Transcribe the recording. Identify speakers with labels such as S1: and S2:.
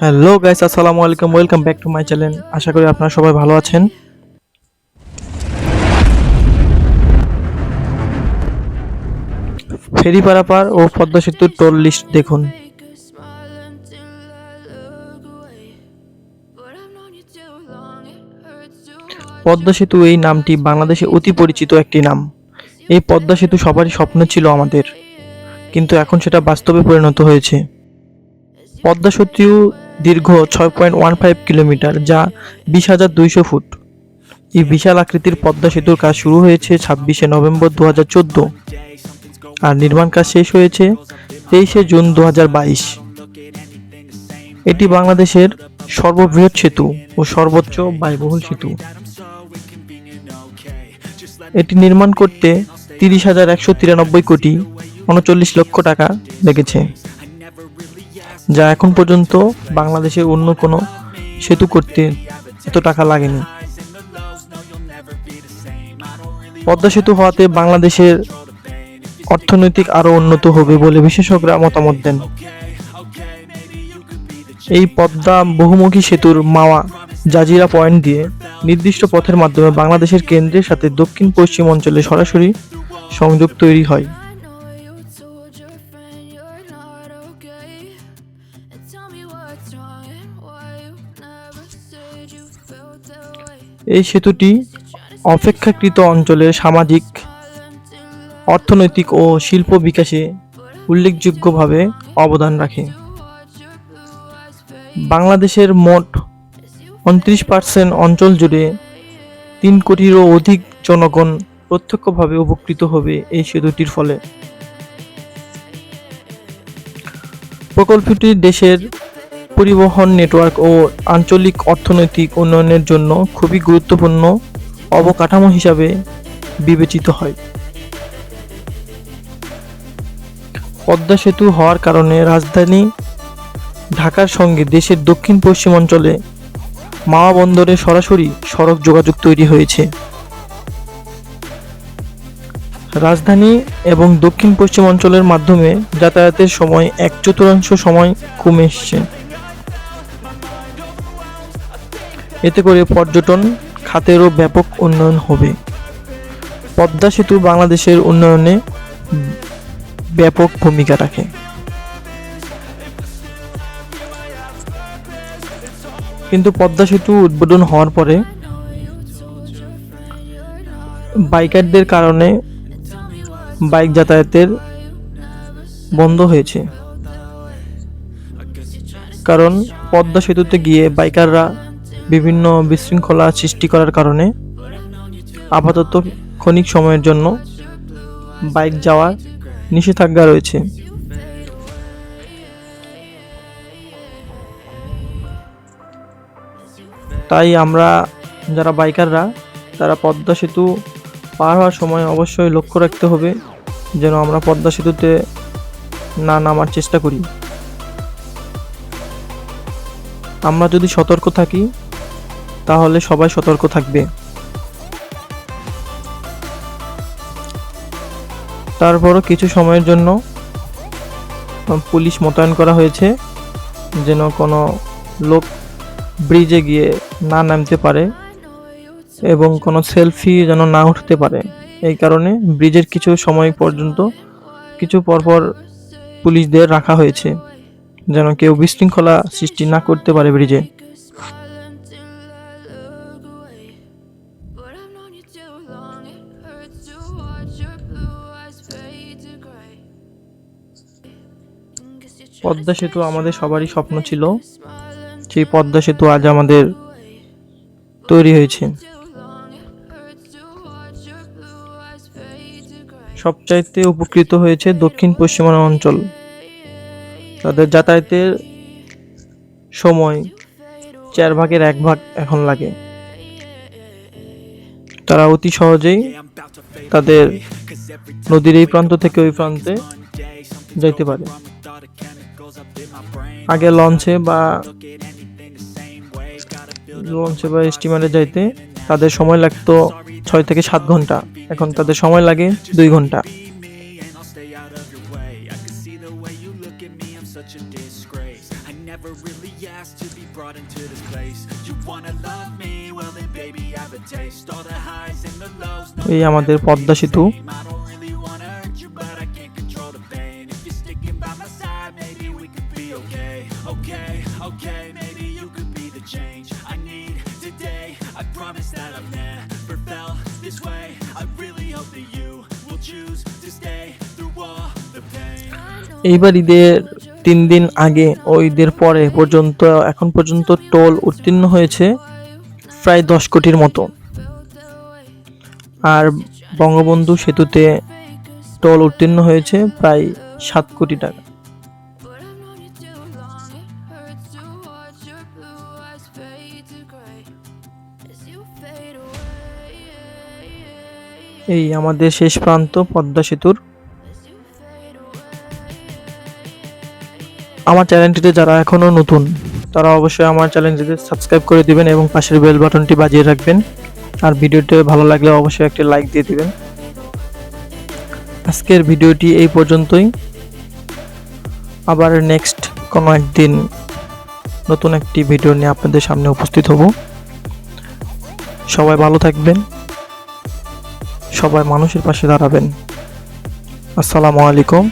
S1: Hello guys, আসসালামু আলাইকুম, welcome back to my channel. আশা করি আপনারা সবাই ভালো আছেন। ফেরি পারাপার ও পদ্মা সেতুর টোল লিস্ট দেখুন। পদ্মা সেতু এই নামটি বাংলাদেশে অতি পরিচিত একটি নাম। এই পদ্মা সেতু সবারই স্বপ্ন ছিল আমাদের। কিন্তু এখন সেটা বাস্তবে পরিণত হয়েছে। পদ্মা সেতু দীর্ঘ ছয় পয়েন্ট ওয়ান ফাইভ কিলোমিটার, যা বিশ হাজার দুইশো ফুট। এই বিশাল আকৃতির পদ্মা সেতুর কাজ শুরু হয়েছে ছাব্বিশে নভেম্বর দু হাজার চোদ্দ আর নির্মাণ কাজ শেষ হয়েছে তেইশে জুন দু হাজার বাইশ। এটি বাংলাদেশের সর্ববৃহৎ সেতু ও সর্বোচ্চ ব্যয়বহুল সেতু। এটি নির্মাণ করতে তিরিশ হাজার একশো তিরানব্বই কোটি উনচল্লিশ লক্ষ টাকা লেগেছে। যা এখন পর্যন্ত বাংলাদেশের অন্য কোনো সেতু করতে এত টাকা লাগেনি। পদ্মা সেতু হওয়াতে বাংলাদেশের অর্থনৈতিক আরও উন্নত হবে বলে বিশেষজ্ঞরা মতামত দেন। এই পদ্মা বহুমুখী সেতুর মাওয়া জাজিরা পয়েন্ট দিয়ে নির্দিষ্ট পথের মাধ্যমে বাংলাদেশের কেন্দ্রের সাথে দক্ষিণ পশ্চিম অঞ্চলে সরাসরি সংযোগ তৈরি হয়। এই সেতুটি অপেক্ষাকৃত অঞ্চলের সামাজিক, অর্থনৈতিক ও শিল্প বিকাশে উল্লেখযোগ্যভাবে অবদান রাখে। বাংলাদেশের মোট উনত্রিশ পার্সেন্ট অঞ্চল জুড়ে তিন কোটিরও অধিক জনগণ প্রত্যক্ষভাবে উপকৃত হবে এই সেতুটির ফলে। প্রকল্পটি দেশের পরিবহন নেটওয়ার্ক ও আঞ্চলিক অর্থনৈতিক উন্নয়নের জন্য খুবই গুরুত্বপূর্ণ অবকাঠামো হিসাবে বিবেচিত হয়। পদ্মা সেতু হওয়ার কারণে রাজধানী ঢাকার সঙ্গে দেশের দক্ষিণ পশ্চিম অঞ্চলে মাওয়া বন্দরে সরাসরি সড়ক যোগাযোগ তৈরি হয়েছে। রাজধানী এবং দক্ষিণ পশ্চিম অঞ্চলের মাধ্যমে যাতায়াতের সময় এক চতুর্থাংশ সময় কমে এসছে। এতে করে পর্যটন, খাতেরও ব্যাপক উন্নয়ন হবে। পদ্মা সেতু বাংলাদেশের উন্নয়নে ব্যাপক ভূমিকা রাখে। কিন্তু পদ্মা সেতু উদ্বোধন হওয়ার পরে বাইকারদের কারণে বাইক যাতায়াতের বন্ধ হয়েছে। কারণ পদ্মা সেতুতে গিয়ে বাইকাররা বিভিন্ন বিশৃঙ্খলা সৃষ্টি করার কারণে আপাতত ক্ষণিক সময়ের জন্য বাইক যাওয়ার নিষেধাজ্ঞা রয়েছে। তাই আমরা যারা বাইকাররা, তারা পদ্মা সেতু পার হওয়ার সময় অবশ্যই লক্ষ্য রাখতে হবে যেন আমরা পদ্মা সেতুতে না নামার চেষ্টা করি। আমরা যদি সতর্ক থাকি তাহলে সবাই সতর্ক থাকবে। তারপরও কিছু সময়ের জন্য পুলিশ মোতায়েন করা হয়েছে, যেন কোনো লোক ব্রিজে গিয়ে না নামতে পারে এবং কোনো সেলফি যেন না উঠতে পারে। এই কারণে ব্রিজের কিছু সময় পর্যন্ত কিছু পরপর পুলিশদের রাখা হয়েছে, যেন কেউ বিশৃঙ্খলা সৃষ্টি না করতে পারে ব্রিজে। পদ্মা সেতু আমাদের সবারই স্বপ্ন ছিল। সেই পদ্মা সেতু আজ আমাদের তৈরি হয়েছে। সবচাইতে উপকৃত হয়েছে দক্ষিণ পশ্চিমাঞ্চল অঞ্চল। তাদের যাতায়াতের সময় চার ভাগের এক ভাগ এখন লাগে। তারা অতি সহজেই তাদের নদীর এই প্রান্ত থেকে ওই প্রান্তে যাইতে পারে। আগে লঞ্চে বা লঞ্চে বা স্টিমারে যাইতে তাদের সময় লাগতো ছয় থেকে সাত ঘণ্টা। এখন তাদের সময় লাগে দুই
S2: ঘণ্টা।
S1: এই আমাদের পদ্মা
S2: to
S1: এইবার ঈদের তিন দিন আগে ও ঈদের পরে পর্যন্ত, এখন পর্যন্ত টোল উত্তীর্ণ হয়েছে প্রায় দশ কোটির মতো আর বঙ্গবন্ধু সেতুতে টোল উত্তীর্ণ হয়েছে প্রায় সাত কোটি টাকা. এই আমাদের শেষ প্রান্ত পদ্মা সেতুর আমার চ্যানেলটিতে যারা এখনও নতুন, তারা অবশ্যই আমার চ্যানেলটিতে সাবস্ক্রাইব করে দিবেন এবং পাশের বেল বাটনটি বাজিয়ে রাখবেন। আর ভিডিওটি ভালো লাগলে অবশ্যই একটি লাইক দিয়ে দিবেন। আজকের ভিডিওটি এই পর্যন্তই। আবার নেক্সট কোনো একদিন নতুন একটি ভিডিও নিয়ে আপনাদের সামনে উপস্থিত হব। সবাই ভালো থাকবেন। সবাই মানুষের পাশে দাঁড়াবেন। আসসালামু আলাইকুম।